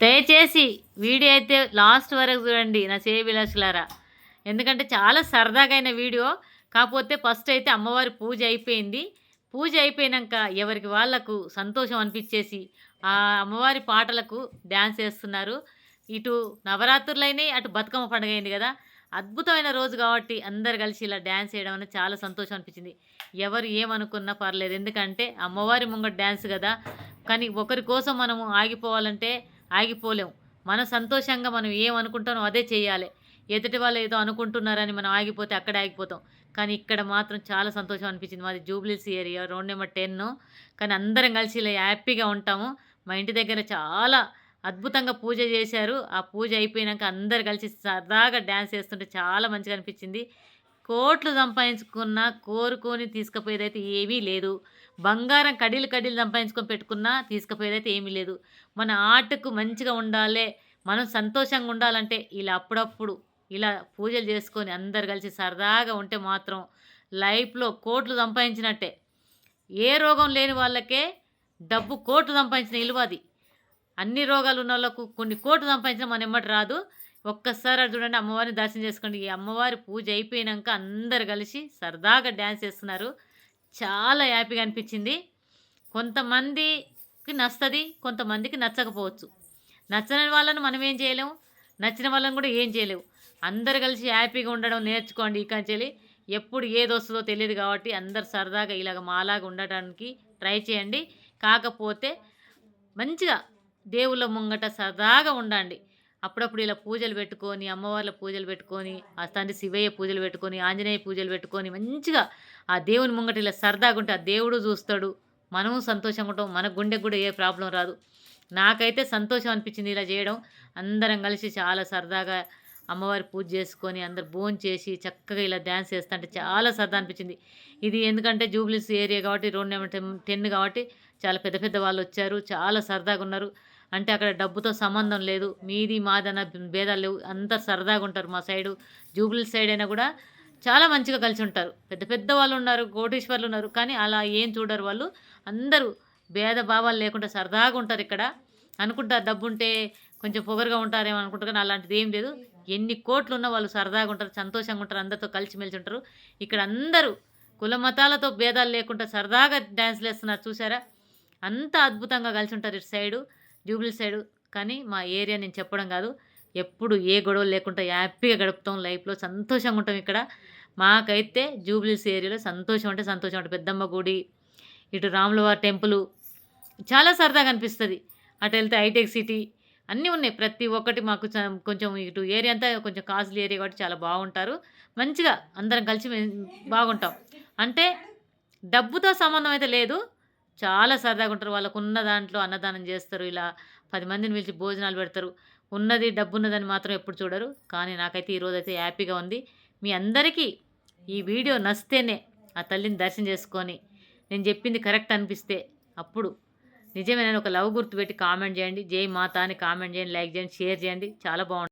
దయచేసి వీడియో అయితే లాస్ట్ వరకు చూడండి నా చేయబిలాసులారా ఎందుకంటే చాలా సరదాగా అయిన వీడియో. కాకపోతే ఫస్ట్ అయితే అమ్మవారి పూజ అయిపోయింది. పూజ అయిపోయినాక ఎవరికి వాళ్ళకు సంతోషం అనిపించేసి ఆ అమ్మవారి పాటలకు డ్యాన్స్ వేస్తున్నారు. ఇటు నవరాత్రులైనాయి అటు బతుకమ్మ పండుగ అయింది కదా. అద్భుతమైన రోజు కాబట్టి అందరు కలిసి ఇలా డ్యాన్స్ చేయడం అనేది చాలా సంతోషం అనిపించింది. ఎవరు ఏమనుకున్నా పర్లేదు. ఎందుకంటే అమ్మవారి ముంగట డ్యాన్స్ కదా. కానీ ఒకరి కోసం మనము ఆగిపోవాలంటే ఆగిపోలేం. మన సంతోషంగా మనం ఏమనుకుంటామో అదే చేయాలి. ఎదుటి వాళ్ళు ఏదో అనుకుంటున్నారని మనం ఆగిపోతే అక్కడే ఆగిపోతాం. కానీ ఇక్కడ మాత్రం చాలా సంతోషం అనిపించింది. మాది Jubilees area road number ten. కానీ అందరం కలిసి ఇలా హ్యాపీగా ఉంటాము. మా ఇంటి దగ్గర చాలా అద్భుతంగా పూజ చేశారు. ఆ పూజ అయిపోయినాక అందరు కలిసి సరదాగా డ్యాన్స్ చేస్తుంటే చాలా మంచిగా అనిపించింది. కోట్లు సంపాదించుకున్నా కోరుకొని తీసుకుపోయేదైతే ఏమీ లేదు. బంగారం కడీలు కడీలు సంపాదించుకొని పెట్టుకున్నా తీసుకుపోయేదైతే ఏమీ లేదు. మన ఆర్ట్కు మంచిగా ఉండాలి మనం సంతోషంగా ఉండాలంటే ఇలా అప్పుడప్పుడు ఇలా పూజలు చేసుకొని అందరు కలిసి సరదాగా ఉంటే మాత్రం లైఫ్లో కోట్లు సంపాదించినట్టే. ఏ రోగం లేని వాళ్ళకే డబ్బు కోట్లు సంపాదించిన ఇలువ అది. అన్ని రోగాలు ఉన్న వాళ్ళకు కొన్ని కోట్లు సంపాదించిన మన ఎమ్మటి రాదు. ఒక్కసారి అది చూడండి అమ్మవారిని దర్శనం చేసుకోండి. ఈ అమ్మవారి పూజ అయిపోయినాక అందరు కలిసి సరదాగా డ్యాన్స్ చేస్తున్నారు. చాలా హ్యాపీగా అనిపించింది. కొంతమందికి నచ్చుతుంది కొంతమందికి నచ్చకపోవచ్చు. నచ్చని వాళ్ళని మనం ఏం చేయలేము నచ్చిన వాళ్ళని కూడా ఏం చేయలేము అందరు కలిసి హ్యాపీగా ఉండడం నేర్చుకోండి ఇక చెల్లి ఎప్పుడు ఏది వస్తుందో తెలియదు కాబట్టి అందరు సరదాగా ఇలాగ మాలాగా ఉండటానికి ట్రై చేయండి. కాకపోతే మంచిగా దేవుళ్ళ ముంగట సరదాగా ఉండండి. అప్పుడప్పుడు ఇలా పూజలు పెట్టుకొని అమ్మవార్ల పూజలు పెట్టుకొని ఆ తండ్రి శివయ్య పూజలు పెట్టుకొని ఆంజనేయ పూజలు పెట్టుకొని మంచిగా ఆ దేవుని ముంగట ఇలా సరదాగా ఉంటే ఆ దేవుడు చూస్తాడు. మనము సంతోషంగా ఉంటాం. మన గుండెకు కూడా ఏ ప్రాబ్లం రాదు. నాకైతే సంతోషం అనిపించింది ఇలా చేయడం. అందరం కలిసి చాలా సరదాగా అమ్మవారి పూజ చేసుకొని అందరు భోజనం చేసి చక్కగా ఇలా డ్యాన్స్ చేస్తుంటే చాలా సరదా అనిపించింది. ఇది ఎందుకంటే జూబ్లీస్ ఏరియా కాబట్టి రోడ్ నెంబర్ టెన్ కాబట్టి చాలా పెద్ద పెద్ద వాళ్ళు వచ్చారు. చాలా సరదాగా ఉన్నారు. అంటే అక్కడ డబ్బుతో సంబంధం లేదు మీది మాదన్న భేదాలు లేవు. అంతా సరదాగా ఉంటారు మా సైడు. జూబ్లీ సైడ్ అయినా కూడా చాలా మంచిగా కలిసి ఉంటారు. పెద్ద పెద్ద వాళ్ళు ఉన్నారు కోటీశ్వర్లు ఉన్నారు కానీ అలా ఏం చూడరు వాళ్ళు. అందరూ భేద భావాలు లేకుండా సరదాగా ఉంటారు ఇక్కడ. అనుకుంటారు డబ్బు ఉంటే కొంచెం పొగరుగా ఉంటారేమో అనుకుంటారు కానీ అలాంటిది ఏం లేదు. ఎన్ని కోట్లు ఉన్న వాళ్ళు సరదాగా ఉంటారు సంతోషంగా ఉంటారు అందరితో కలిసిమెలిసి ఉంటారు. ఇక్కడ అందరూ కుల మతాలతో భేదాలు లేకుండా సరదాగా డ్యాన్స్లు వేస్తున్నారు చూసారా? అంత అద్భుతంగా కలిసి ఉంటారు ఇటు సైడు. Jubilee side. కానీ మా ఏరియా నేను చెప్పడం కాదు. ఎప్పుడు ఏ గొడవలు లేకుండా హ్యాపీగా గడుపుతాం లైఫ్లో. సంతోషంగా ఉంటాం ఇక్కడ. మాకైతే జూబ్లీస్ ఏరియాలో సంతోషం అంటే సంతోషం అంటే పెద్దమ్మ గుడి ఇటు రాములవారి టెంపుల్. చాలా సరదాగా అనిపిస్తుంది. అటు వెళ్తే హైటెక్ సిటీ. అన్నీ ఉన్నాయి. ప్రతి ఒక్కటి మాకు కొంచెం ఇటు ఏరియా అంతా కొంచెం కాస్ట్లీ ఏరియా కాబట్టి చాలా బాగుంటారు. మంచిగా అందరం కలిసి బాగుంటాం. అంటే డబ్బుతో సంబంధం అయితే లేదు. చాలా సరదాగా ఉంటారు. వాళ్ళకు ఉన్న దాంట్లో అన్నదానం చేస్తారు. ఇలా పది మందిని పిలిచి భోజనాలు పెడతారు. ఉన్నది డబ్బు ఉన్నదని మాత్రం ఎప్పుడు చూడరు. కానీ నాకైతే ఈరోజు అయితే హ్యాపీగా ఉంది. మీ అందరికీ ఈ వీడియో నచ్చితేనే ఆ తల్లిని దర్శనం చేసుకొని నేను చెప్పింది కరెక్ట్ అనిపిస్తే అప్పుడు నిజమే. నేను ఒక లవ్ గుర్తు పెట్టి కామెంట్ చేయండి. జై మాత అని కామెంట్ చేయండి. లైక్ చేయండి. షేర్ చేయండి. చాలా బాగుంటుంది.